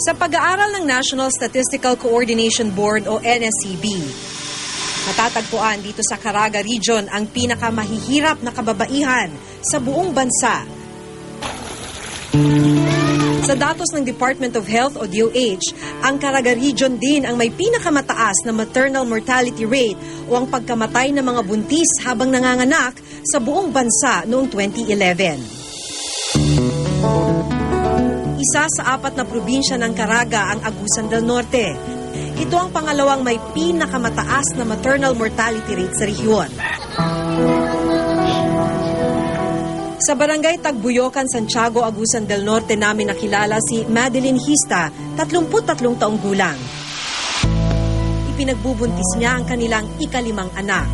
Sa pag-aaral ng National Statistical Coordination Board o NSCB, matatagpuan dito sa Caraga Region ang pinakamahihirap na kababaihan sa buong bansa. Sa datos ng Department of Health o DOH, ang Caraga Region din ang may pinakamataas na maternal mortality rate o ang pagkamatay ng mga buntis habang nanganganak sa buong bansa noong 2011. Isa sa apat na probinsya ng Caraga ang Agusan del Norte. Ito ang pangalawang may pinakamataas na maternal mortality rate sa rehiyon. Sa barangay Tagbuyokan, Santiago, Agusan del Norte namin nakilala si Madeline Hista, 33 taong gulang. Ipinagbubuntis niya ang kanilang ikalimang anak.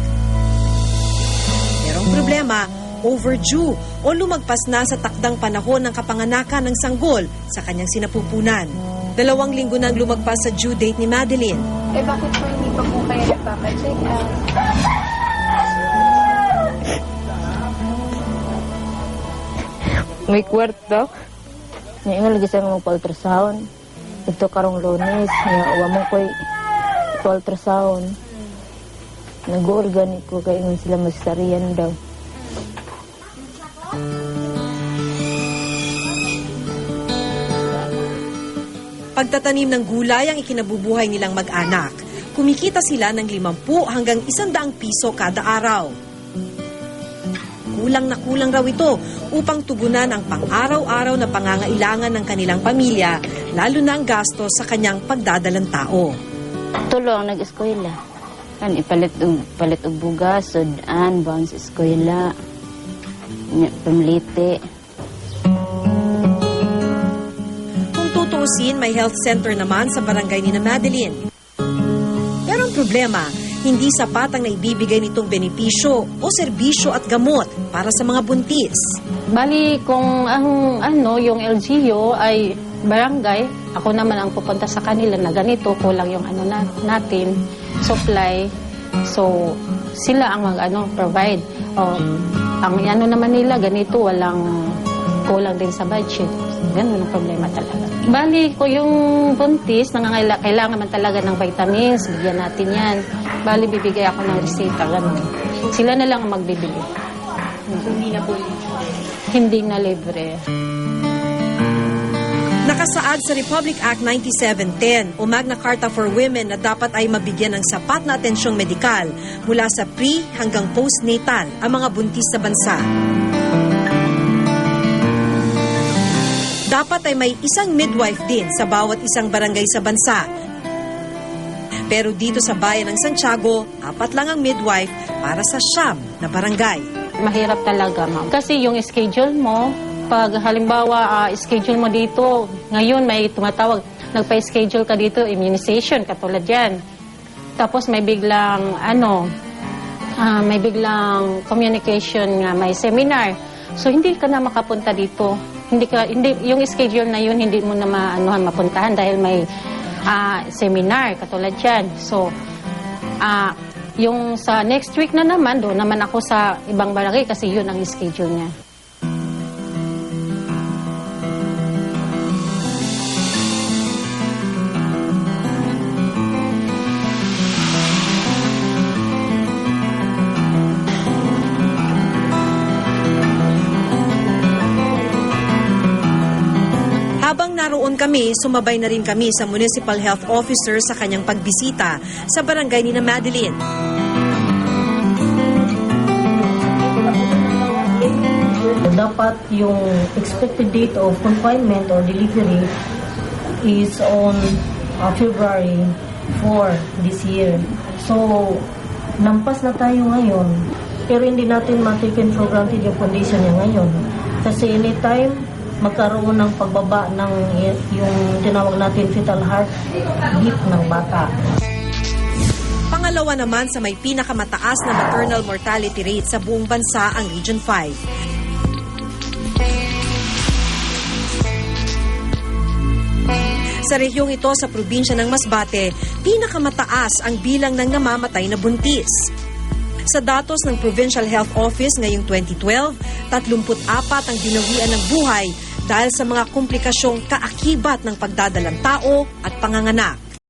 Pero ang problema, overdue o lumagpas na sa takdang panahon ng kapanganakan ng sanggol sa kanyang sinapupunan. Dalawang linggo nang lumagpas sa due date ni Madeline. Eh, bakit po hindi pa po kayo nagpapacheck out? May kwarto. Nga nga lagi sa magpa-ultrasound. Ito karong lunes. Nga uwa mo ko'y pa-ultrasound. Nag-organic ko nga sila masariyan daw. Pagtatanim ng gulay ang ikinabubuhay nilang mag-anak. Kumikita sila ng 50 hanggang 100 piso kada araw. Kulang na kulang raw ito upang tugunan ang pang-araw-araw na pangangailangan ng kanilang pamilya, lalo na ang gasto sa kanyang pagdadalang tao. Tulo ang nag-eskwela. Kan ipalit og palit og bugas, sudan, bang sa eskwela. Nya pamlite. Kung tutuusin, may health center naman sa barangay ni na Madeline. Pero ang problema, hindi sapat ang naibibigay nitong benepisyo o serbisyo at gamot para sa mga buntis. Bali, kung ang ano, yung LGU ay barangay, ako naman ang pupunta sa kanila na ganito, kulang yung ano na, natin, supply. So, sila ang mag ano, provide. O, ang ano naman nila, ganito, walang kulang din sa budget. Ganun ang problema talaga. Bali, ko yung buntis, nangangailangan kailangan man talaga ng vitamins, bigyan natin yan. Bali, bibigay ako ng resita, ganun. Sila na lang ang magbibigay. Hindi na po Hindi na libre. Nakasaad sa Republic Act 9710 o Magna Carta for Women na dapat ay mabigyan ng sapat na atensyong medikal mula sa pre hanggang postnatal ang mga buntis sa bansa. Dapat ay may isang midwife din sa bawat isang barangay sa bansa. Pero dito sa bayan ng Santiago, apat lang ang midwife para sa siyam na barangay. Mahirap talaga, ma'am. Kasi yung schedule mo, pag halimbawa, ah, schedule mo dito, ngayon may tumatawag, nagpa-schedule ka dito, immunization, katulad yan. Tapos may biglang, ano, ah, may biglang communication nga, may seminar. So, hindi ka na makapunta dito. Hindi ka, hindi, yung schedule na yun, hindi mo na maanuhan, mapuntahan dahil may ah, seminar, katulad yan. So, ah, yung sa next week na naman, doon naman ako sa ibang barangay kasi yun ang schedule niya. Naroon kami, sumabay na rin kami sa Municipal Health Officer sa kanyang pagbisita sa barangay ni na Madeline. dapat yung expected date of confinement or delivery is on uh, February 4 this year. So, nampas na tayo ngayon, pero hindi natin mataken for granted yung condition niya ngayon. Kasi anytime magkaroon ng pagbaba ng yung tinawag natin fetal heart beat ng bata. Pangalawa naman sa may pinakamataas na maternal mortality rate sa buong bansa ang Region 5. Sa rehiyong ito sa probinsya ng Masbate, pinakamataas ang bilang ng namamatay na buntis. Sa datos ng Provincial Health Office ngayong 2012, 34 ang dinawian ng buhay dahil sa mga komplikasyong kaakibat ng pagdadalang tao at panganganak.